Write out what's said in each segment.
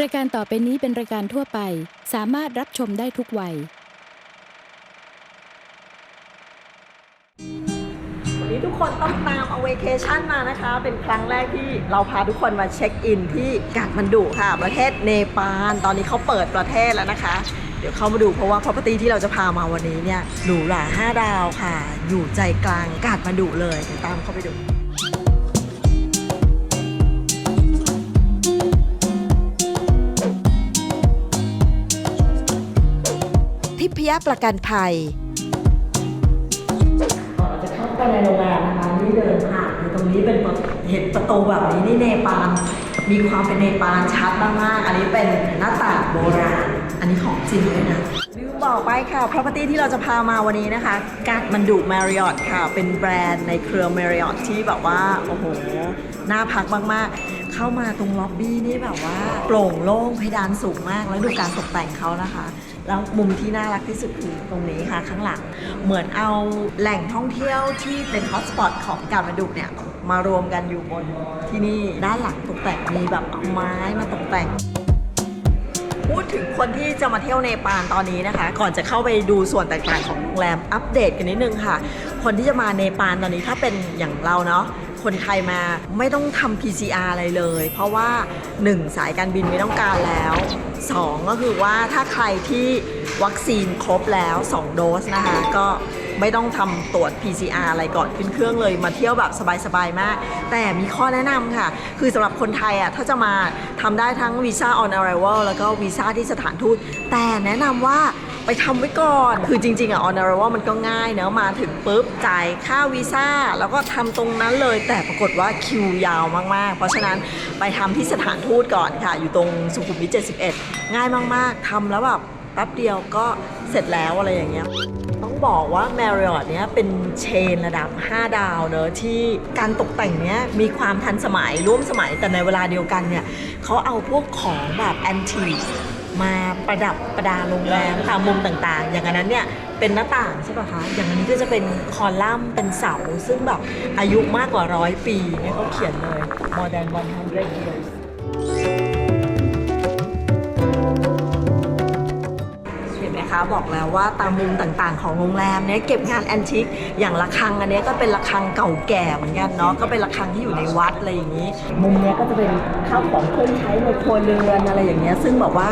รายการต่อไปนี้เป็นรายการทั่วไป สามารถรับชมได้ทุกวัย วันนี้ทุกคนต้องตามเอาเวเคชั่นมานะคะ เป็นครั้งแรกที่เราพาทุกคนมาเช็คอินที่กาดมันดุค่ะ ประเทศเนปาล ตอนนี้เขาเปิดประเทศแล้วนะคะ เดี๋ยวเข้ามาดูเพราะว่า property ที่เราจะพามาวันนี้เนี่ยหรูหรา5ดาวค่ะ อยู่ใจกลางกาดมันดุเลยเดี๋ยวตามเข้าไปดู พยประกันภัยก่อนจะเข้าไปในโรงแรมนะคะนี่เดินผ่านอยู่ตรงนี้เป็นประเห็นประตูแบบนี้นี่เนปาลมีความเป็นเนปาลชัดมากๆ อันนี้เป็นหน้าต่างโบราณ อันนี้ของจริงเลยนะลืมบอกไปค่ะ property ที่เราจะพามาวันนี้นะคะการ์ดมันดุ Marriott ค่ะ เป็นแบรนด์ในเครือ Marriott ที่แบบว่า โอ้โห น่าพักมากๆ เข้ามาตรงล็อบบี้นี่แบบว่า โปร่งโล่งเพดานสูงมาก แล้วดูการตกแต่งเขานะคะ แล้วมุมที่น่ารักที่สุดคือตรงนี้ค่ะข้างหลัง เหมือนเอาแหล่งท่องเที่ยวที่เป็นฮอตสปอตของการมาดุเนี่ย มารวมกันอยู่บนที่นี่ด้านหลังตกแต่งมีแบบเอาไม้มาตกแต่งพูดถึงคนที่จะมาเที่ยวเนปาลตอนนี้นะคะ ก่อนจะเข้าไปดูส่วนต่างๆของโรงแรมอัปเดตกันนิดนึงค่ะ คนที่จะมาเนปาลตอนนี้ถ้าเป็นอย่างเราเนาะ คนไทยมาไม่ต้องทำ PCR อะไรเลย เพราะว่า 1 สายการบินไม่ต้องการแล้ว 2 ก็คือว่าถ้าใครที่วัคซีนครบแล้ว 2 โดสนะคะ ก็ไม่ต้องทำตรวจ PCR อะไรก่อนขึ้นเครื่องเลยมาเที่ยวแบบสบาย ๆ มาก แต่มีข้อแนะนำค่ะ คือสำหรับคนไทยอะถ้าจะมาทำได้ทั้งวีซ่า on arrival แล้วก็วีซ่าที่สถานทูตแต่แนะนำว่า ไปทำไว้ก่อน คือจริง ๆ อะ on arrival มันก็ง่ายเนอะมาถึงปุ๊บจ่ายค่าวีซ่า แล้วก็ทำตรงนั้นเลย แต่ปรากฏว่าคิวยาวมาก ๆ เพราะฉะนั้นไปทำที่สถานทูตก่อนค่ะ อยู่ตรงสุขุมวิท 71 ง่ายมาก ๆทำแล้วแบบแป๊บเดียวก็เสร็จแล้วอะไรอย่างเงี้ยต้องบอกว่า Marriott เนี้ยเป็นเชนระดับ 5 ดาวเนอะที่การตกแต่งเนี้ยมีความทันสมัยร่วมสมัยแต่ในเวลาเดียวกันเนี่ยเขาเอาพวกของแบบแอนที มาประดับประดาโรงแรมตามมุมต่างๆ อย่างอันนั้นเนี่ยเป็นหน้าต่างใช่ป่ะคะ อย่างอันนี้ก็จะเป็นคอลัมน์เป็นเสา ซึ่งแบบอายุมากกว่าร้อยปีเนี่ยเขาเขียนเลย more than 100 years นไหมคะบอกแล้วว่าตามมุมต่างๆ ของโรงแรมเนี่ยเก็บงานแอนทิคอย่างระฆังอันนี้ก็เป็นระฆังเก่าแก่เหมือนกันเนาะก็เป็นระฆังที่อยู่ในวัดอะไรอย่างนี้ มุมเนี้ยก็จะเป็นข้าวของเครื่องใช้ในครัวเรือนอะไรอย่างเงี้ยซึ่งแบบว่า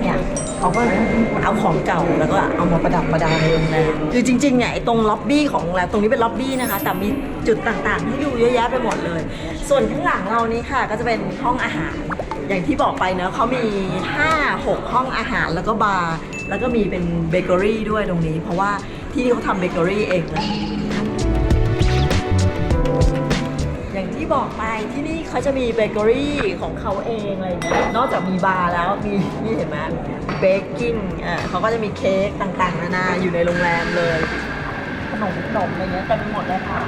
เนี่ยเขาก็เอาของเก่าแล้วก็เอามาประดับประดาในโรงแรมคือจริงๆเนี่ยไอ้ตรงล็อบบี้ของโรงแรมตรงนี้เป็นล็อบบี้นะคะ แต่มีจุดต่างๆให้ดูเยอะแยะไปหมดเลย ส่วนข้างหลังเรานี้ค่ะก็จะเป็นห้องอาหาร อย่างที่บอกไปเนอะเขามี 5 6 ห้องอาหารแล้วก็บาร์แล้วก็มีเป็นเบเกอรี่ด้วยตรงนี้ เพราะว่าที่นี่เขาทำเบเกอรี่เองอย่างที่บอกไปที่นี่เขาจะมีเบเกอรี่ของเขาเองอะไรอย่างเงี้ยนอกจากมีบาร์แล้วมีนี่เห็นไหมเบกกิ้งอ่าเขาก็จะมีเค้กต่างๆนานาอยู่ในโรงแรมเลย ขนมขนมอะไรเงี้ยเต็มไปหมดเลยค่ะ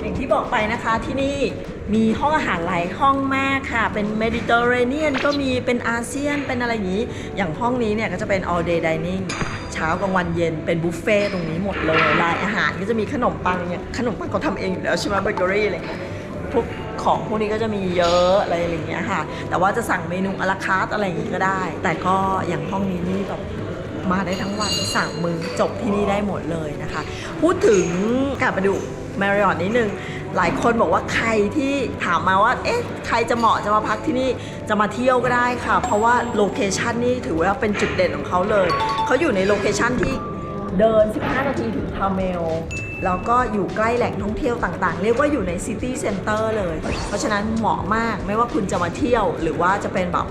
อย่างที่บอกไปนะคะที่นี่ มีห้องอาหารหลายห้องมากค่ะ เป็นเมดิเตอร์เรเนียนก็มีเป็นอาเซียนเป็นอะไรอย่างนี้ อย่างห้องนี้เนี่ยก็จะเป็น all day dining เช้ากลางวันเย็นเป็นบุฟเฟ่ตรงนี้หมดเลยรายอาหารก็จะมีขนมปังเนี่ยขนมปังเขาทำเองอยู่แล้วใช่ไหมเบเกอรี่อะไรเงี้ยพวกของพวกนี้ก็จะมีเยอะอะไรอย่างเงี้ยค่ะ แต่ว่าจะสั่งเมนูอลาคาร์ตอะไรอย่างงี้ก็ได้ แต่ก็อย่างห้องนี้นี่แบบมาได้ทั้งวันสามมือจบที่นี่ได้หมดเลยนะคะ พูดถึงกลับมาดู Marriott นิดนึง หลายคนบอกว่าใครที่ถามมาว่า เอ๊ะ ใครจะเหมาะจะมาพักที่นี่ จะมาเที่ยวก็ได้ค่ะ เพราะว่าโลเคชันนี่ถือว่าเป็นจุดเด่นของเขาเลย เขาอยู่ในโลเคชันที่เดิน 15 นาทีถึงทาเมล แล้วก็อยู่ใกล้แหล่งท่องเที่ยวต่างๆ เรียกว่าอยู่ในซิตี้เซ็นเตอร์เลย เพราะฉะนั้นเหมาะมาก ไม่ว่าคุณจะมาเที่ยว หรือว่าจะเป็นแบบ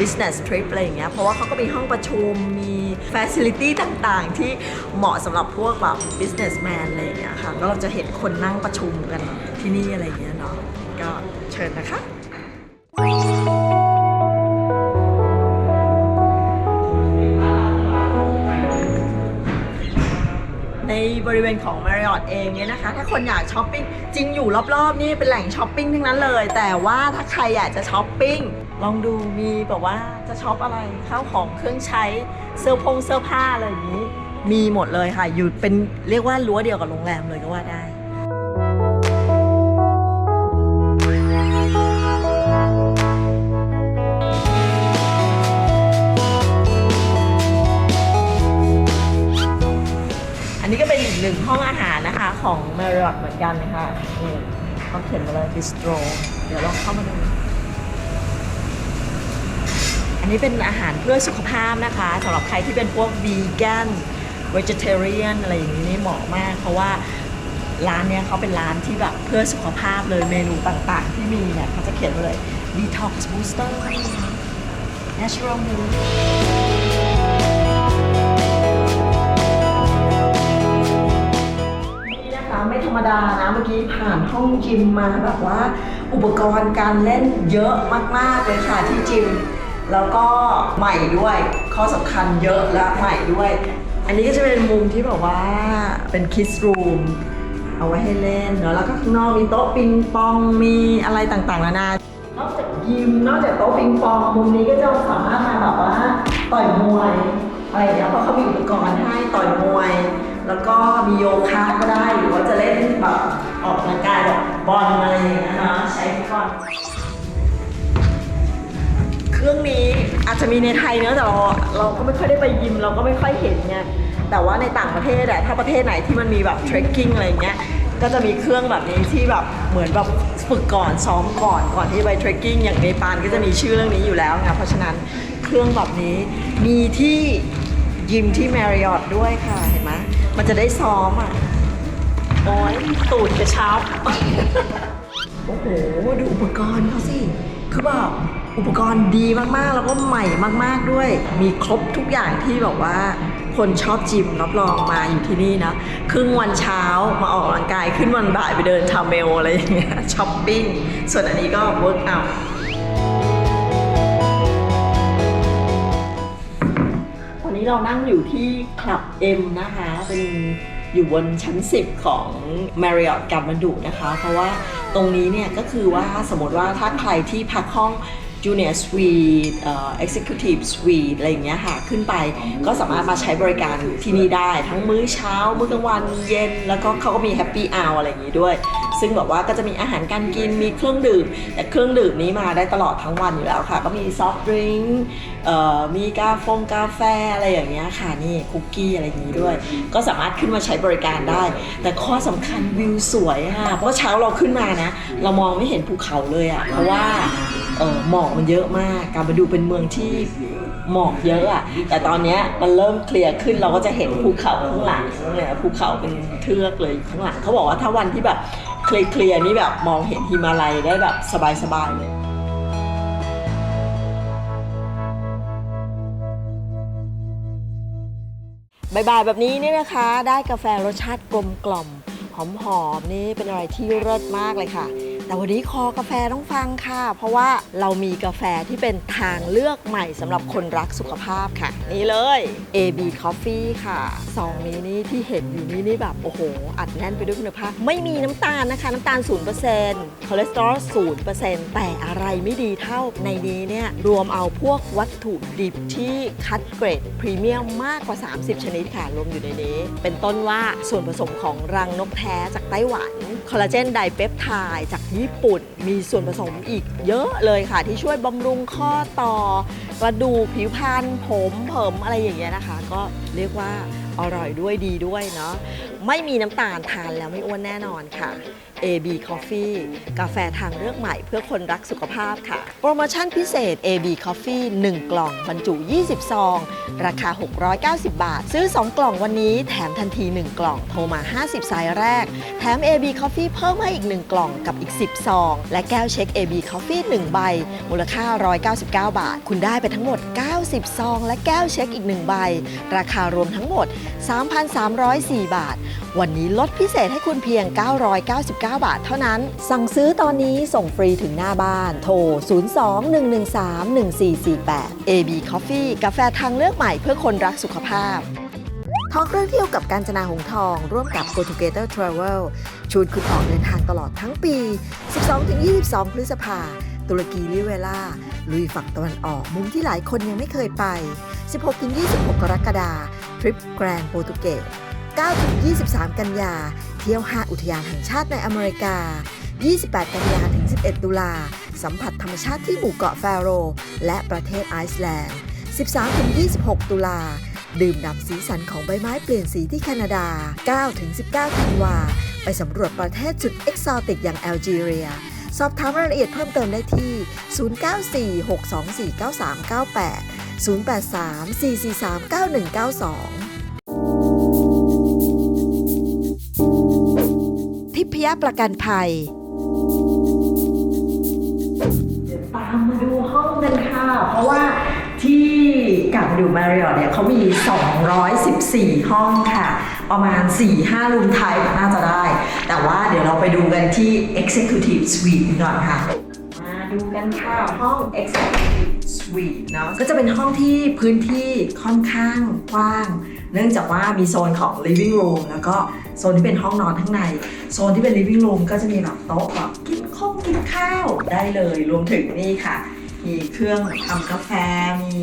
business trip อะไรอย่างเงี้ย เพราะว่าเขาก็มีห้องประชุม มี facility ต่างๆ ที่เหมาะสำหรับพวกแบบ businessman อะไรอย่างเงี้ยค่ะ แล้วเราจะเห็นคนนั่งประชุมกันที่นี่อะไรอย่างเงี้ยเนาะ ก็เชิญนะคะ ในบริเวณของ Marriott เองเนี่ยนะคะ ถ้าคนอยากช้อปปิ้งจริงอยู่รอบๆ นี่เป็นแหล่งช้อปปิ้งทั้งนั้นเลย แต่ว่าถ้าใครอยากจะช้อปปิ้ง ลองดูมีแบบว่าจะช็อปอะไรข้าวของเครื่องใช้เสื้อผงเสื้อผ้าอะไรอย่างนี้ มีหมดเลยค่ะอยู่เป็นเรียกว่ารั้วเดียวกับโรงแรมเลยก็ว่าได้อันนี้ก็เป็นอีกหนึ่งห้องอาหารนะคะของแมริออทเหมือนกันนะคะนี่เขาเขียนมาเลยบิสโตรเดี๋ยวลองเข้ามาดู อันนี้เป็นอาหารเพื่อสุขภาพนะคะสำหรับใครที่เป็นพวกวีแกน vegetarian อะไรอย่างนี้นี่เหมาะมาก เพราะว่าร้านเนี้ยเขาเป็นร้านที่แบบเพื่อสุขภาพเลยเมนูต่างๆ ที่มีเนี่ยเขาจะเขียนเลย detox booster natural mood นี่นะคะไม่ธรรมดานะเมื่อกี้ผ่านห้องจิมมาแบบว่าอุปกรณ์การเล่นเยอะมากๆเลยค่ะที่จิม แล้วก็ใหม่ด้วยข้อสำคัญเยอะและใหม่ด้วย อันนี้ก็จะเป็นมุมที่แบบว่าเป็นคิสรูมเอาไว้ให้เล่นเนาะแล้วก็ข้างนอกมีโต๊ะปิงปองมีอะไรต่างๆนานานอกจากยิมนอกจากโต๊ะปิงปองมุมนี้ก็จะสามารถมาแบบว่าต่อยมวยอะไรอย่างเงี้ยเพราะเขามีอุปกรณ์ให้ต่อยมวย แล้วก็มีโยคะก็ได้หรือว่าจะเล่นแบบออกกำลังกายแบบบอลอะไรอย่างเงี้ยนะใช้บอล เครื่องนี้อาจจะมีในไทยเนอะแต่เราเราก็ไม่ค่อยได้ไปยิมเราก็ไม่ค่อยเห็นไงแต่ว่าในต่างประเทศอะถ้าประเทศไหนที่มันมีแบบเทรคกิ้งอะไรเงี้ยก็จะมีเครื่องแบบนี้ที่แบบเหมือนแบบฝึกก่อนซ้อมก่อนก่อนที่ไปเทรคกิ้งอย่างเนปาลก็จะมีชื่อเรื่องนี้อยู่แล้วไงเพราะฉะนั้นเครื่องแบบนี้มีที่ยิมที่ Marriott ด้วยค่ะเห็นไหมมันจะได้ซ้อมอะโอ้ยตูดกระชับโอ้โห ดูอุปกรณ์เขาสิ คือแบบ อุปกรณ์ดีมากๆ แล้วก็ใหม่มาก ๆด้วย มีครบทุกอย่างที่แบบว่า คนชอบจิมรับรองมาอยู่ที่นี่นะ ครึ่งวันเช้ามาออกกำลังกายขึ้นวันบ่ายไปเดินทาเมลอะไรอย่างเงี้ยช้อปปิ้ง ส่วนอันนี้ก็เวิร์กอัพตอนนี้เรานั่งอยู่ที่คลับ M นะคะ เป็นอยู่บนชั้น 10 ของ Marriott กัมมันดุนะคะ เพราะว่าตรงนี้เนี่ยก็คือว่าสมมติว่าถ้าใครที่พักห้อง Junior Suite เอ่อ Executive Suite อะไรอย่างเงี้ยค่ะขึ้นไปก็สามารถมาใช้บริการที่นี่ได้ ทั้งมื้อเช้า มื้อกลางวันเย็น แล้วก็เขาก็มี Happy Hour อะไรอย่างงี้ด้วย ซึ่งแบบว่าก็จะมีอาหารการกินมีเครื่องดื่ม แต่เครื่องดื่มนี้มาได้ตลอดทั้งวันอยู่แล้วค่ะ ก็มีซอฟต์ดริงก์มีกาฟงกาแฟอะไรอย่างเงี้ยค่ะนี่คุกกี้อะไรอย่างงี้ด้วย ก็สามารถขึ้นมาใช้บริการได้ แต่ข้อสำคัญวิวสวยค่ะเพราะเช้าเราขึ้นมานะ เรามองไม่เห็นภูเขาเลยอะ่ะเพราะว่า เออหมอกมันเยอะมาก การมาดูเป็นเมืองที่หมอกเยอะอะ่ะ แต่ตอนเนี้ยมันเริ่มเคลียร์ขึ้นเราก็จะเห็นภูเขาข้างหลังเนี่ยภูเขาเป็นเทือกเลยข้างหลังเขาบอกว่าถ้าวันที่แบบเคลียร์ๆนี่แบบมองเห็นหิมาลัยได้แบบสบายๆเลยบ่ายๆแบบนี้เนี่ยนะคะ ได้กาแฟรสชาติกลมกล่อมหอมๆนี่เป็นอะไรที่เลิศมากเลยค่ะ แต่วันนี้คอกาแฟต้องฟังค่ะ เพราะว่าเรามีกาแฟที่เป็นทางเลือกใหม่สำหรับคนรักสุขภาพค่ะ นี่เลย AB Coffee ค่ะซองนี้นี่ที่เห็นอยู่นี่นี่แบบ โอ้โห อัดแน่นไปด้วยคุณภาพ ไม่มีน้ำตาลนะคะ น้ำตาล 0%คอเลสเตอรอล 0%แต่อะไรไม่ดีเท่าในนี้เนี่ยรวมเอาพวกวัตถุดิบที่คัดเกรดพรีเมียมมากกว่า 30 ชนิดค่ะรวมอยู่ในนี้ เป็นต้นว่าส่วนผสมของรังนกแท้จากไต้หวันคอลลาเจนไดเปปไทด์จากญี่ปุ่น มีส่วนผสมอีกเยอะเลยค่ะ ที่ช่วยบำรุงข้อต่อกระดูกผิวพรรณผมเผิมอะไรอย่างเงี้ยนะคะ ก็เรียกว่าอร่อยด้วยดีด้วยเนาะไม่มีน้ำตาลทานแล้วไม่อ้วนแน่นอนค่ะ AB Coffee กาแฟทางเลือกใหม่เพื่อคนรักสุขภาพค่ะ โปรโมชั่นพิเศษ AB Coffee 1 กล่องบรรจุ 20 ซอง ราคา 690 บาท ซื้อ 2 กล่องวันนี้ แถมทันที 1 กล่องโทรมา 50 สายแรก แถม AB Coffee เพิ่มให้อีก 1 กล่องกับอีก 10 ซอง และแก้วเช็ค AB Coffee 1 ใบ มูลค่า 199 บาท คุณได้ไปทั้งหมด 90 ซอง และแก้วเช็คอีก 1 ใบ ราคารวมทั้งหมด 3,304 บาท วันนี้ลดพิเศษให้คุณเพียง 999บาทเท่านั้น สั่งซื้อตอนนี้ส่งฟรีถึงหน้าบ้าน โทร 02-113-1448 AB Coffee กาแฟทางเลือกใหม่เพื่อคนรักสุขภาพท่องเรื่องเที่ยวกับการจนาหงทอง ร่วมกับ Go Together Travel ชวนคุณออกเดินทางตลอดทั้งปี 12-22 พฤษภาตุรกีลิเวล่า ลุยฝั่งตะวันออกมุมที่หลายคนยังไม่เคยไป 16-26 กรกฎาคมทริปแกรนด์โปรตุเกส9-23 กันยา เที่ยว 5 อุทยานแห่งชาติในอเมริกา 28 กันยาถึง 11 ตุลา สัมผัสธรรมชาติที่หมู่เกาะแฟโร และประเทศไอซ์แลนด์ 13 ถึง 26 ตุลา ดื่มด่ำสีสันของใบไม้เปลี่ยนสีที่แคนาดา 9 ถึง 19 ธันวา ไปสำรวจประเทศจุดเอกซอติกอย่างแอลจีเรีย สอบถามรายละเอียดเพิ่มเติมได้ที่ 0946249398 083-443-9192 ยประกันภัยเดี๋ยวตามมาดูห้องกันค่ะ เพราะว่าที่กลับมาดูมาริออทเนี่ยเขามี 214 ห้องค่ะ ประมาณ 4-5รูมไทยน่าจะได้ แต่ว่าเดี๋ยวเราไปดูกันที่ Executive Suite ก่อนค่ะ มาดูกันค่ะห้อง Executive Suite เนาะก็จะเป็นห้องที่พื้นที่ค่อนข้างกว้าง เนื่องจากว่ามีโซนของ living room แล้วก็โซนที่เป็นห้องนอนข้างใน โซนที่เป็น living room ก็จะมีแบบโต๊ะแบบกินข้าวกินข้าวได้เลยรวมถึงนี่ค่ะ มีเครื่องทำกาแฟมี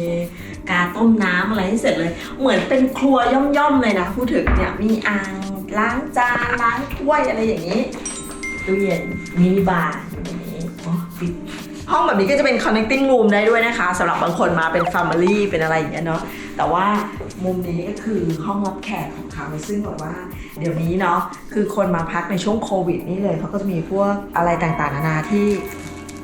กาต้มน้ำอะไรให้เสร็จเลย เหมือนเป็นครัวย่อมๆเลยนะพูดถึงเนี่ยมีอ่างล้างจานล้างถ้วยอะไรอย่างนี้ตู้เย็นมินิบาร์อยู่ในนี้อ๋อปิดห้องแบบนี้ก็จะเป็น connecting room ได้ด้วยนะคะสำหรับบางคนมาเป็น family เป็นอะไรอย่างเงี้ยเนาะแต่ว่า มุมนี้ก็คือห้องรับแขกของเขาซึ่งแบบว่า เดี๋ยวนี้เนาะคือคนมาพักในช่วงโควิดนี่เลยเขาก็จะมีพวกอะไรต่างๆนานาที่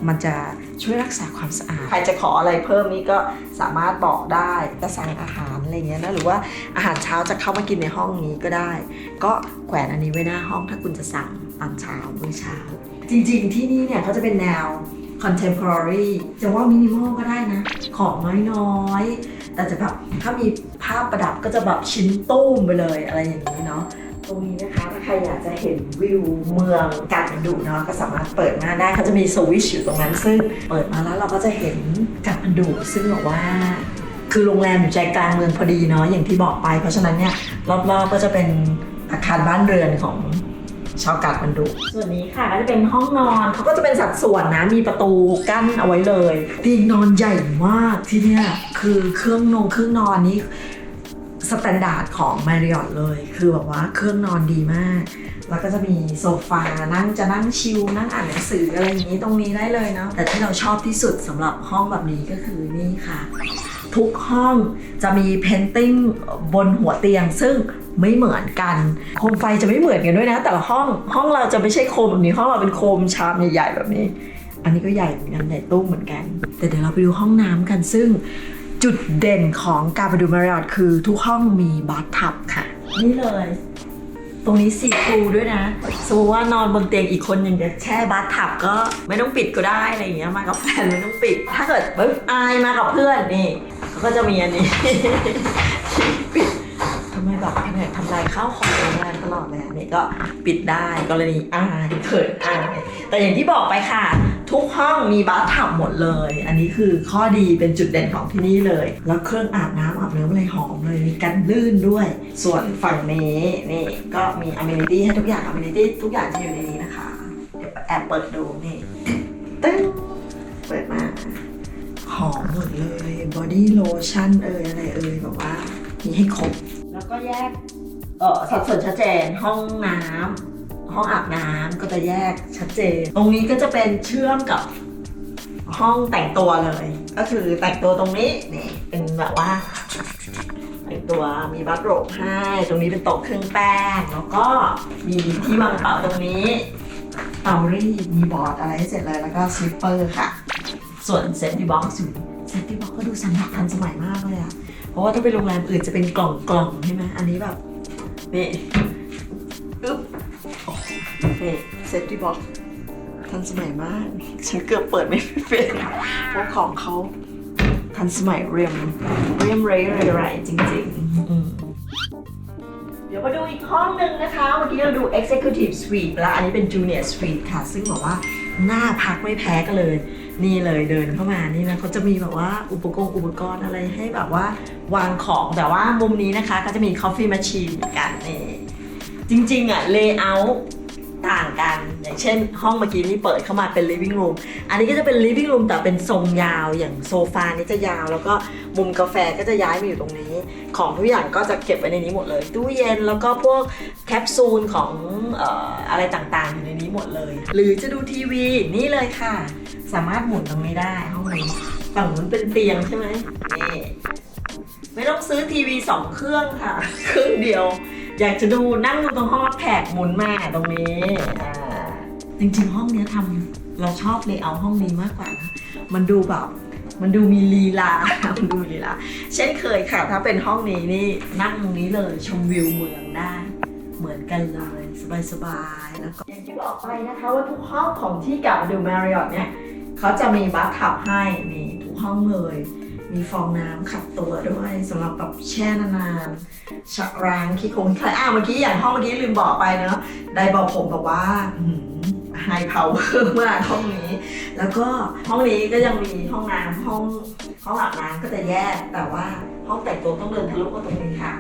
มันจะช่วยรักษาความสะอาด ใครจะขออะไรเพิ่มนี่ก็สามารถบอกได้จะสั่งอาหารอะไรเงี้ยนะหรือว่าอาหารเช้าจะเข้ามากินในห้องนี้ก็ได้ ก็แขวนอันนี้ไว้หน้าห้องถ้าคุณจะสั่งตอนเช้ามื้อเช้า จริงๆที่นี่เนี่ยเขาจะเป็นแนว contemporary จะว่ามินิมอลก็ได้นะ ของน้อยๆ แต่จะแบบถ้ามีภาพประดับก็จะแบบชิ้นตุ้มไปเลยอะไรอย่างนี้เนาะตรงนี้นะคะถ้าใครอยากจะเห็นวิวเมืองกาันดุเนาะก็สามารถเปิดมาได้เขาจะมีสวิชอยู่ตรงนั้นซึ่งเปิดมาแล้วเราก็จะเห็นกาันดุซึ่งบอกว่าคือโรงแรมอยู่ใจกลางเมืองพอดีเนาะอย่างที่บอกไป เพราะฉะนั้นเนี่ยรอบๆก็จะเป็นอาคารบ้านเรือนของ ชาวกาดมันดุส่วนนี้ค่ะก็จะเป็นห้องนอนเขาก็จะเป็นสัดส่วนนะ มีประตูกั้นเอาไว้เลยเตียงนอนใหญ่มากที่เนี่ยคือเครื่องนงเครื่องนอนนี้สแตนดาร์ดของ Marriott เลย คือแบบว่าเครื่องนอนดีมาก แล้วก็จะมีโซฟา นั่งจะนั่งชิล นั่งอ่านหนังสืออะไรอย่างนี้ตรงนี้ได้เลยเนาะ แต่ที่เราชอบที่สุดสำหรับห้องแบบนี้ก็คือนี่ค่ะ ทุกห้องจะมีเพนติ้งบนหัวเตียง ซึ่ง ไม่เหมือนกัน โคมไฟจะไม่เหมือนกันด้วยนะ แต่ละห้องห้องเราจะไม่ใช่โคมแบบนี้ห้องเราเป็นโคมชามใหญ่ๆแบบนี้ อันนี้ก็ใหญ่เหมือนกันใหญ่ตุ้เหมือนกัน แต่เดี๋ยวเราไปดูห้องน้ำกันซึ่งจุดเด่นของการไปดูมาริออทคือทุกห้องมีบาร์ทับค่ะ นี่เลย ตรงนี้สีฟูด้วยนะสมมติว่านอนบนเตียงอีกคนหนึ่งจะแช่บาร์ทับก็ไม่ต้องปิดก็ได้อะไรอย่างเงี้ยมากับแฟนไม่ต้องปิด ถ้าเกิดเอ้ยอายมากับเพื่อนนี่ก็จะมีอันนี้ปิด แบบแผนกทำลายข้าวของโรงแรมตลอดเลยอันนี้ก็ปิดได้กรณีอายเขินอายแต่อย่างที่บอกไปค่ะ ทุกห้องมีบาร์ทับหมดเลย อันนี้คือข้อดีเป็นจุดเด่นของที่นี่เลย แล้วเครื่องอาบน้ำอาบน้ำอะไรหอมเลยมีกันลื่นด้วย ส่วนฝั่งนี้นี่ก็มีอ m ม n i t y ให้ทุกอย่างอ m ม n i t y ทุกอย่างจะอยู่ในนี้นะคะเดี๋ยวแอบเปิดดูนี่ตึ้งเปิดมาหอมหมดเลยบอดี้โลชั่นเอ่ยอะไรเอ่ยแบบว่ามีให้ครบ แล้วก็แยกเออสัดส่วนชัดเจนห้องน้ำห้องอาบน้ำก็จะแยกชัดเจน ตรงนี้ก็จะเป็นเชื่อมกับห้องแต่งตัวเลย ก็คือแต่งตัวตรงนี้นี่เป็นแบบว่า แต่งตัวมีบัตโรบให้ ตรงนี้เป็นโต๊ะเครื่องแป้ง แล้วก็มีที่วางกระเป๋าตรงนี้ เตารีดมีบอร์ดอะไรให้เสร็จเลยแล้วก็สลิปเปอร์ค่ะ ส่วนเซฟตี้บ็อกซ์อยู่เซฟตี้บ็อกซ์ก็ดูสมัยทันสมัยมากเลยอะ ราะว่าถ้าไปโรงแรมอื่นจะเป็นกล่องกล่องๆใช่ไหมอันนี้แบบนี่อึ๊บโอ้โหนี่เซฟตี้บ็อกทันสมัยมาก ฉันเกือบเปิดไม่เป็นเพราะของเขาทันสมัยเรียมเรียมเรย์ไรๆจริงๆ เดี๋ยวมาดูอีกห้องหนึ่งนะคะ เมื่อกี้เราดู Executive Suite แล้วอันนี้เป็น Junior Suite ค่ะ ซึ่งบอกว่าหน่าพักไม่แพ้กันเลย นี่เลยเดินเข้ามานี่นะเขาจะมีแบบว่าอุปกรณ์อุปกรณ์อะไรให้แบบว่าวางของแต่ว่ามุมนี้นะคะก็จะมี coffee machine เหมือนกันนี่จริงๆอะ layout ต่างกัน อย่างเช่น ห้องเมื่อกี้นี่เปิดเข้ามาเป็น living room อันนี้ก็จะเป็น living room แต่เป็นทรงยาวอย่างโซฟานี่จะยาว แล้วก็มุมกาแฟก็จะย้ายมาอยู่ตรงนี้ ของทุกอย่างก็จะเก็บไว้ในนี้หมดเลย ตู้เย็นแล้วก็พวก แคปซูลของเอ่ออะไรต่างๆ อยู่ในนี้หมดเลย หรือจะดูทีวีนี่เลยค่ะ สามารถหมุนตรงนี้ได้ห้องนี้ฝั่งนู้นเป็นเตียงใช่ไหมนี่ไม่ต้องซื้อทีวีสองเครื่องค่ะ เครื่องเดียว อยากจะดูนั่งดูตรงห้องรับแขกหมุนมาตรงนี้อ่าจริงๆห้องเนี้ยทำเราชอบเลยเอาห้องนี้มากกว่านะมันดูแบบ มันดูมีลีลา มันดูมีลีลา เช่นเคยค่ะ ถ้าเป็นห้องนี้นี่นั่งตรงนี้เลยชมวิวเมืองได้ เหมือนกันเลยสบายๆแล้วก็อย่างที่บอกไปนะคะว่าทุกห้องของที่กับมาดูแมริออทเนี่ยเขาจะมีบัธทับให้นี่ทุกห้องเลย มีฟองน้ำขัดตัวด้วยสำหรับแบบแช่นานๆชะรางขี้โคลนใครอะเมื่อกี้อย่างห้องเมื่อกี้ลืมบอกไปเนาะได้บอกผมบอกว่าไฮพาเวอร์มากห้องนี้ แล้วก็ห้องนี้ก็ยังมีห้องน้ำห้องห้องอาบน้ำก็จะแยกแต่ว่าห้องแต่งตัวต้องเดินทะลุมาตรงนี้ค่ะ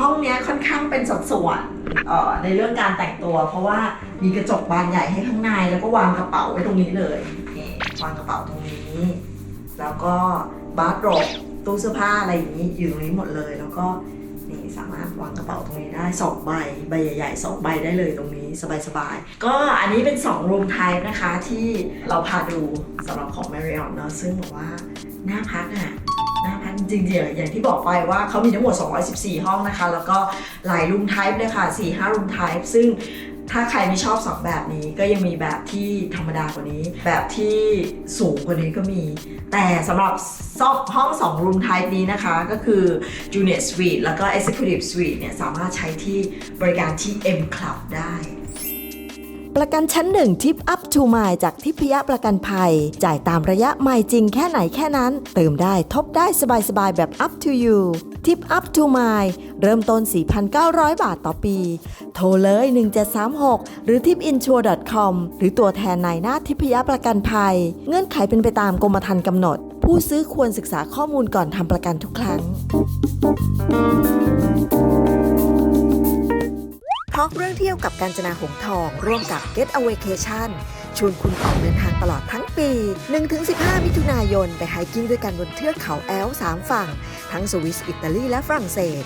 ห้องเนี้ยค่อนข้างเป็นสัดส่วนเอ่อในเรื่องการแต่งตัว เพราะว่ามีกระจกบานใหญ่ให้ข้างในแล้วก็วางกระเป๋าไว้ตรงนี้เลยนี่วางกระเป๋าตรงนี้ แล้วก็บาร์โรบตู้เสื้อผ้าอะไรอย่างนี้อยู่ตรงนี้หมดเลย แล้วก็ สามารถวางกระเป๋าตรงนี้ได้สองใบใบใหญ่ๆสองใบได้เลยตรงนี้สบายๆ ก็อันนี้เป็น2รูมไทป์นะคะที่เราพาดูสำหรับของ Marriott เนอะซึ่งบอกว่าน่าพักอะน่าพักจริงๆอย่างที่บอกไปว่าเขามีทั้งหมด 214 ห้องนะคะ แล้วก็หลายรูมไทป์เลยค่ะ4-5รูมไทป์ซึ่ง ถ้าใครไม่ชอบสองแบบนี้ก็ยังมีแบบที่ธรรมดากว่านี้ แบบที่สูงกว่านี้ก็มี แต่สำหรับห้อง2รูมไทป์นี้นะคะ ก็คือ Junior Suite แล้วก็ Executive Suite เนี่ยสามารถใช้ที่บริการที่ M Club ได้ประกันชั้นหนึ่งทิปอัพทูมายจากทิพยประกันภัย จ่ายตามระยะไม่จริงแค่ไหนแค่นั้น เติมได้ทบได้สบายๆ แบบ up to you ทิปอัพทูมายเริ่มต้น 4,900 บาทต่อปี โทรเลย 1736 หรือ tipinsure.com หรือตัวแทนนายหน้าทิพยประกันภัย เงื่อนไขเป็นไปตามกรมธรรม์กำหนด ผู้ซื้อควรศึกษาข้อมูลก่อนทำประกันทุกครั้งทอกเรื่องเที่ยวกับการจนาหงทอง ร่วมกับ Get a Vacation ชวนคุณออกเดินทางตลอดทั้งปี 1-15 มิถุนายน ไปไฮกิ้งด้วยกันบนเทือกเขาแอลป์3ฝั่ง ทั้งสวิส อิตาลี และฝรั่งเศส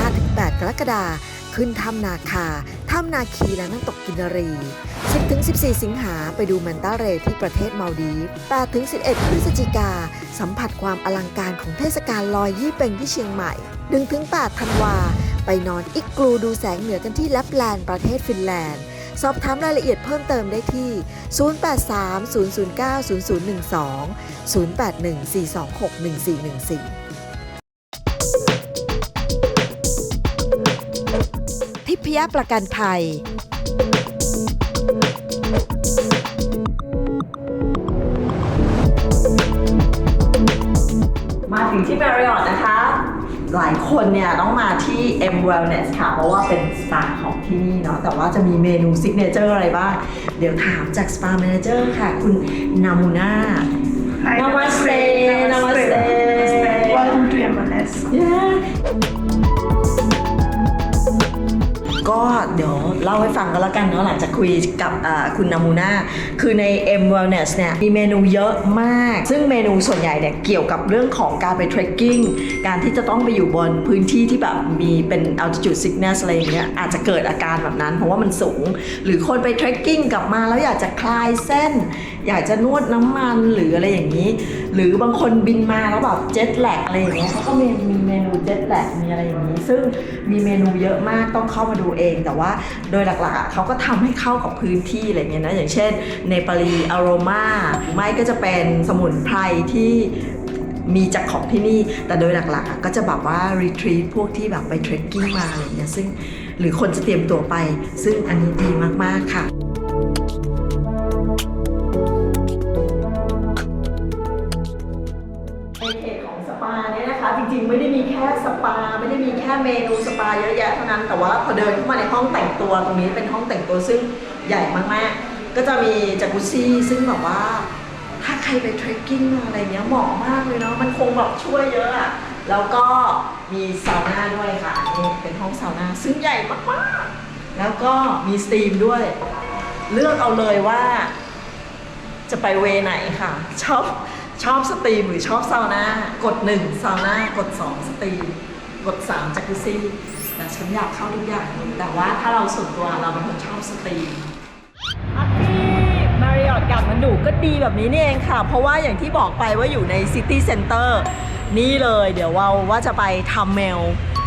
5-8 กรกฎาคมขึ้นถ้ำนาคา ถ้ำนาคีและน้ำตกกินรี 10-14 สิงหาไปดูมันตาเรที่ประเทศมาลดีฟ8-11 พฤศจิกา สัมผัสความอลังการของเทศกาลลอยยี่เป็งที่เชียงใหม่ 1-8 ธันวา ไปนอนอิกกลูดูแสงเหนือกันที่แลปแลนด์ประเทศฟินแลนด์ สอบถามรายละเอียดเพิ่มเติมได้ที่ 0830090012 0814261414ทิพยประกันภัย มาถึงที่ Marriott นะคะ หลายคนเนี่ยต้องมาที่ M Wellness ค่ะ เพราะว่าเป็นสปาของที่นี่เนาะแต่ว่าจะมีเมนูซิกเนเจอร์อะไรบ้าง เดี๋ยวถามจากสปา Manager ค่ะ คุณนามูน่า Hi, Namaste, namaste. Welcome to M1S. ก็เดี๋ยว เล่าให้ฟังกันแล้วกันเนาะหลังจากคุยกับคุณนามูนาคือใน M Wellness เนี่ยมีเมนูเยอะมาก ซึ่งเมนูส่วนใหญ่เนี่ยเกี่ยวกับเรื่องของการไปเทรคกิ้งการที่จะต้องไปอยู่บนพื้นที่ที่แบบมีเป็น altitude sickness อะไรอย่างเงี้ยอาจจะเกิดอาการแบบนั้น เพราะว่ามันสูง หรือคนไปเทรคกิ้งกลับมาแล้วอยากจะคลายเส้น อยากจะนวดน้ำมันหรืออะไรอย่างนี้หรือบางคนบินมาแล้วแบบเจ็ตแลกอะไรอย่างเงี้ยเขาก็มีมีเมนูเจ็ตแลกมีอะไรอย่างนี้ ซึ่งมีเมนูเยอะมากต้องเข้ามาดูเอง แต่ว่าโดยหลักๆอะเขาก็ทำให้เข้ากับพื้นที่อะไรเงี้ยนะอย่างเช่นเนปาลีอโรมาไม่ก็จะเป็นสมุนไพรที่มีจากของที่นี่ แต่โดยหลักๆอะก็จะแบบว่ารีทรีตพวกที่แบบไปเทรคกิ้งมาอะไรเงี้ยซึ่งหรือคนจะเตรียมตัวไป ซึ่งอันนี้ดีมากๆค่ะ ปาไม่ได้มีแค่เมนูสปาเยอะแยะเท่านั้น แต่ว่าพอเดินเข้ามาในห้องแต่งตัวตรงนี้เป็นห้องแต่งตัวซึ่งใหญ่มากๆ ก็จะมีจากุซี่ซึ่งแบบว่าถ้าใครไปเทรคกิ้งอะไรเงี้ยเหมาะมากเลยเนาะมันคงแบบช่วยเยอะอะแล้วก็มีซาวน่าด้วยค่ะนนี่เป็นห้องซาวน่าซึ่งใหญ่มากๆ แล้วก็มีสตรีมด้วย เลือกเอาเลยว่าจะไปเวไหนค่ะชอบ ชอบสตรีมหรือชอบซาวน่ากดหนึ่งซาวน่ากดสองสตรีมกดสามจักรุซี่แต่ฉันอยากเข้าทุกอย่างเลยแต่ว่าถ้าเราส่วนตัวเราเป็นคนชอบสตรีมพักที่มาริออทกับมันดูก็ดีแบบนี้นี่เองค่ะ เพราะว่าอย่างที่บอกไปว่าอยู่ในซิตี้เซ็นเตอร์นี่เลยเดี๋ยวเราว่าจะไปทำเมล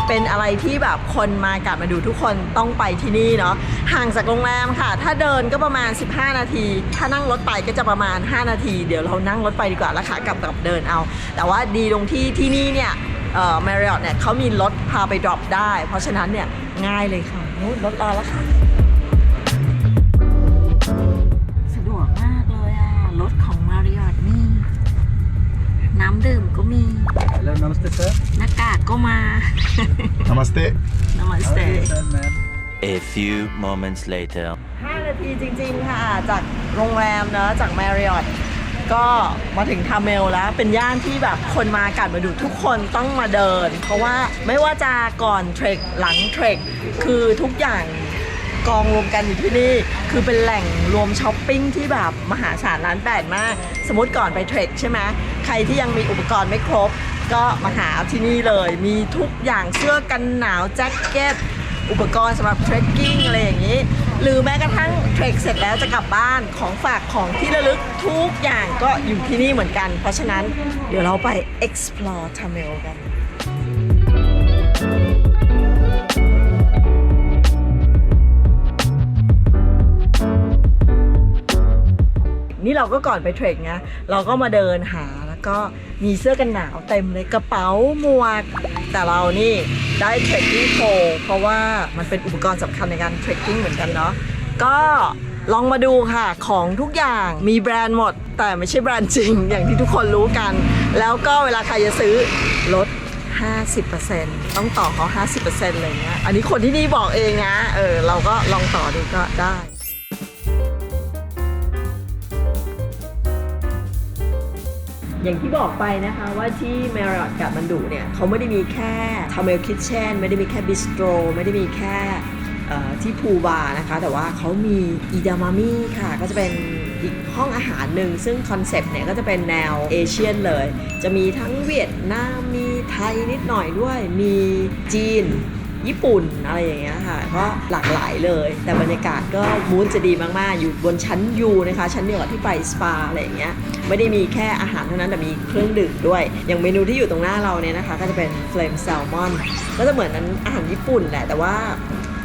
เป็นอะไรที่แบบคนมากลับมาดูทุกคนต้องไปที่นี่เนาะห่างจากโรงแรมค่ะ ถ้าเดินก็ประมาณ 15 นาที ถ้านั่งรถไปก็จะประมาณ 5 นาที เดี๋ยวเรานั่งรถไปดีกว่าแล้วค่ะกลับกับเดินเอา แต่ว่าดีตรงที่ที่นี่เนี่ยเอ่อมาริออทเนี่ยเขามีรถพาไปดรอปได้ เพราะฉะนั้นเนี่ยง่ายเลยค่ะนู้นรถรอแล้วค่ะ น้ำดื่มก็มี Hello, namaste sir. หน้ากากก็มา Namaste. นามาสเต sir, ma'am. A few moments later. 5 นาทีจริงๆ ค่ะ จากโรงแรมเนอะจาก Marriott ก็มาถึงทาเมลแล้ว เป็นย่านที่แบบคนมากัดมาดูทุกคนต้องมาเดิน เพราะว่าไม่ว่าจะก่อนเทรคหลังเทรคคือทุกอย่าง กองรวมกันอยู่ที่นี่ คือเป็นแหล่งรวมช้อปปิ้งที่แบบมหาศาลร้านแปดมาก สมมติก่อนไปเทรคใช่ไหมใครที่ยังมีอุปกรณ์ไม่ครบ ก็มาหาเอาที่นี่เลย มีทุกอย่างเสื้อกันหนาวแจ็คเก็ตอุปกรณ์สำหรับเทรคกิ้งอะไรอย่างนี้ หรือแม้กระทั่งเทรคเสร็จแล้วจะกลับบ้านของฝากของที่ระลึกทุกอย่างก็อยู่ที่นี่เหมือนกัน เพราะฉะนั้นเดี๋ยวเราไป explore Tamil กัน นี่เราก็ก่อนไปเทรคไงเราก็มาเดินหาแล้วก็มีเสื้อกันหนาวเต็มเลยกระเป๋าหมวก แต่เรานี่ได้เทรคกิ้งโ e เพราะว่ามันเป็นอุปกรณ์สำคัญในการเทรคกิ้งเหมือนกันเนาะก็ลองมาดูค่ะของทุกอย่างมีแบรนด์หมด แต่ไม่ใช่แบรนด์จริง อย่างที่ทุกคนรู้กัน แล้วก็เวลาใครจะซื้อลด 50%ต้องต่อเขา50%เลยเนี้ยอันนี้คนที่นี่บอกเองนะเออเราก็ลองต่อดูก็ได้ อย่างที่บอกไปนะคะว่าที่ Marriott กับมันดุเนี่ยเขาไม่ได้มีแค่ทาเมลคิ t เช่นไม่ได้มีแค่บิสโตรไม่ได้มีแค่ที่พูบาร์นะคะ แต่ว่าเขามีอีดามามี่ค่ะ ก็จะเป็นอีกห้องอาหารหนึ่ง ซึ่งคอนเซปต์เนี่ยก็จะเป็นแนวเอเชียนเลย จะมีทั้งเวียดนามมีไทยนิดหน่อยด้วย มีจีน ญี่ปุ่นอะไรอย่างเงี้ยค่ะก็หลากหลายเลย แต่บรรยากาศก็มูนจะดีมากๆ อยู่บนชั้นยูนะคะ ชั้นเดียวกับที่ไปสปาอะไรอย่างเงี้ยไม่ได้มีแค่อาหารเท่านั้นแต่มีเครื่องดื่มด้วย อย่างเมนูที่อยู่ตรงหน้าเราเนี่ยนะคะ ก็จะเป็นเฟลมแซลมอนก็จะเหมือนนั้นอาหารญี่ปุ่นแหละแต่ว่า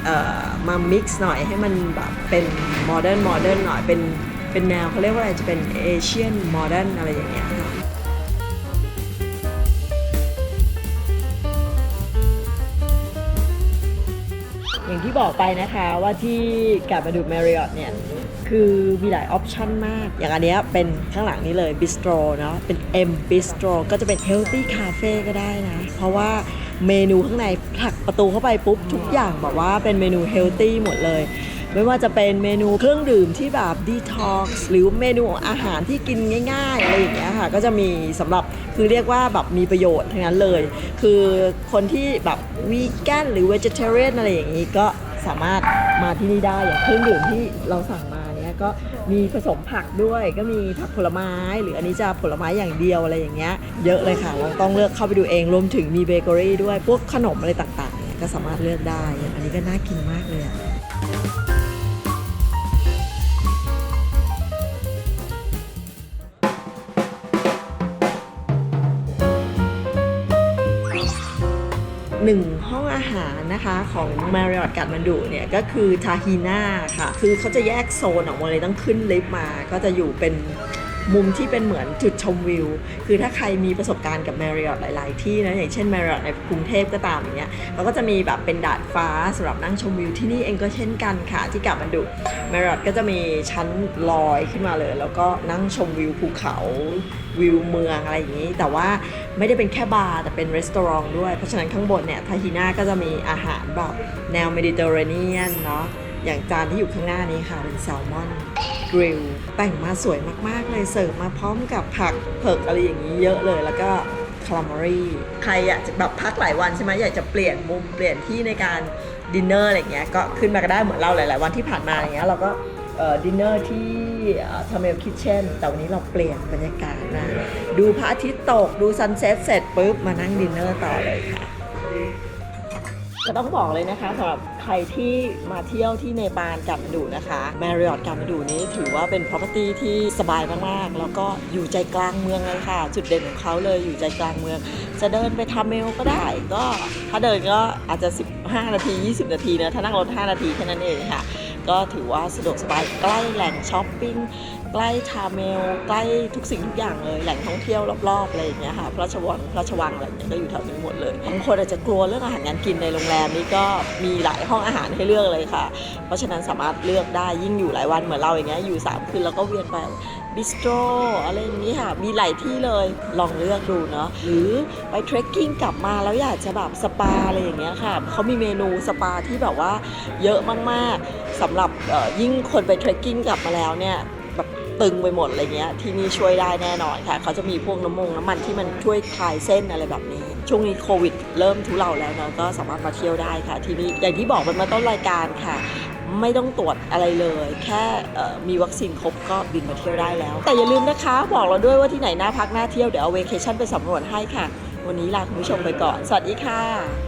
เอ่อมามิกซ์หน่อยให้มันแบบเป็นโมเดิร์นโมเดิร์นหน่อยเป็นเป็นแนวเขาเรียกว่าอะไรจะเป็นเอเชียนโมเดิร์นอะไรอย่างเงี้ย ที่บอกไปนะคะว่าที่กลับมาดู Marriott เนี่ย คือมีหลายออปชันมาก อย่างอันเนี้ยเป็นข้างหลังนี้เลยบิสโตรเนาะเป็น M Bistro ก็จะเป็น Healthy Cafe ก็ได้นะ เพราะว่าเมนูข้างในผลักประตูเข้าไปปุ๊บ ทุกอย่างแบบว่าเป็นเมนูเฮลตี้หมดเลย ไม่ว่าจะเป็นเมนูเครื่องดื่มที่แบบ Detox หรือเมนูอาหารที่กินง่ายๆอะไรอย่างเงี้ยค่ะก็จะมีสำหรับคือเรียกว่าแบบมีประโยชน์ทั้งนั้นเลย คือคนที่แบบวีแกนหรือ vegetarian อะไรอย่างนี้ก็สามารถมาที่นี่ได้อย่างเครื่องดื่มที่เราสั่งมาเนี่ยก็มีผสมผักด้วยก็มีผักผลไม้ หรืออันนี้จะผลไม้อย่างเดียวอะไรอย่างเงี้ยเยอะเลยค่ะ เราต้องเลือกเข้าไปดูเองรวมถึงมีเบเกอรี่ด้วยพวกขนมอะไรต่างๆ ก็สามารถเลือกได้ อันนี้ก็น่ากินมากเลยอะ หนึ่งห้องอาหารนะคะของ Marriott กัดมันดุเนี่ยก็คือทาฮีน่าค่ะ คือเขาจะแยกโซนออกมาเลยต้องขึ้นลิฟต์มาก็จะอยู่เป็น มุมที่เป็นเหมือนจุดชมวิว คือถ้าใครมีประสบการณ์กับ Marriott หลาย ๆ ที่นะอย่างเช่น Marriott ในกรุงเทพก็ตามอย่างเงี้ยเราก็จะมีแบบเป็นดาดฟ้าสำหรับนั่งชมวิวที่นี่เองก็เช่นกันค่ะที่กัดมันดุ Marriott ก็จะมีชั้นลอยขึ้นมาเลย แล้วก็นั่งชมวิวภูเขาวิวเมืองอะไรอย่างนี้ แต่ว่าไม่ได้เป็นแค่บาร์แต่เป็นรีสอร์ทด้วย เพราะฉะนั้นข้างบนเนี่ยทาฮิน่าก็จะมีอาหารแบบแนวเมดิเตอร์เรเนียนเนาะอย่างจานที่อยู่ข้างหน้านี้ค่ะเป็นแซลมอนกริล แต่งมาสวยมากๆเลยเสิร์ฟมาพร้อมกับผักเผือกอะไรอย่างนี้เยอะเลยแล้วก็คารามารีใครอยากจะแบบพักหลายวันใช่ไหมอยากจะเปลี่ยนมุมเปลี่ยนที่ในการดินเนอร์อะไรเงี้ยก็ขึ้นมาก็ได้เหมือนเราหลายๆวันที่ผ่านมาอย่างเงี้ยเราก็ดินเนอร์ที่ทาเมลคิทเช่นแต่วันนี้เราเปลี่ยนบรรยากาศนะ ดูพระอาทิตย์ตก ดูซันเซ็ตเสร็จปุ๊บ มานั่งดินเนอร์ต่อเลยค่ะ จะต้องบอกเลยนะคะสำหรับใครที่มาเที่ยวที่เนปาลกาดมาดูนะคะแมริออตกาดมาดูนี้ถือว่าเป็น property ที่สบายมากๆ แล้วก็อยู่ใจกลางเมืองเลยค่ะ จุดเด่นของเขาเลยอยู่ใจกลางเมือง จะเดินไปทำเมลก็ได้ ก็ถ้าเดินก็อาจจะ 15 นาที 20 นาทีนะถ้านั่งรถ 5 นาทีแค่นั้นเองค่ะ ก็ถือว่าสะดวกสบายใกล้แหล่งช้อปปิ้งใกล้ชาเมล ใกล้ทุกสิ่งทุกอย่างเลยแหล่งท่องเที่ยวรอบๆอะไรอย่างเงี้ยค่ะพระราชวังพระราชวังอะไรอย่างเงี้ยก็อยู่แถวนี้หมดเลยบางคนอาจจะกลัวเรื่องอาหารการกินในโรงแรมนี่ก็มีหลายห้องอาหารให้เลือกเลยค่ะ เพราะฉะนั้นสามารถเลือกได้ยิ่งอยู่หลายวันเหมือนเราอย่างเงี้ยอยู่3คืนแล้วก็เวียนไป บิสโตรอะไรอย่างนี้ค่ะ มีหลายที่เลยลองเลือกดูเนาะหรือไปเทรคกิ้งกลับมาแล้วอยากจะแบบสปาอะไรอย่างเงี้ยค่ะเขามีเมนูสปาที่แบบว่าเยอะมากๆสำหรับยิ่งคนไปเทรคกิ้งกลับมาแล้วเนี่ยแบบตึงไปหมดอะไรเงี้ยที่นี่ช่วยได้แน่นอนค่ะ เขาจะมีพวกน้ำมงน้ำมันที่มันช่วยคลายเส้นอะไรแบบนี้ ช่วงนี้โควิด เริ่มทุเลาแล้วเนาะก็สามารถมาเที่ยวได้ค่ะ ที่นี่อย่างที่บอกไปเมื่อต้นรายการค่ะ ไม่ต้องตรวจอะไรเลย แค่มีวัคซีนครบก็บินมาเที่ยวได้แล้ว แต่อย่าลืมนะคะ บอกเราด้วยว่าที่ไหนน่าพักน่าเที่ยว เดี๋ยวเอาเวเคชั่นไปสำรวจให้ค่ะ วันนี้ลาคุณผู้ชมไปก่อน สวัสดีค่ะ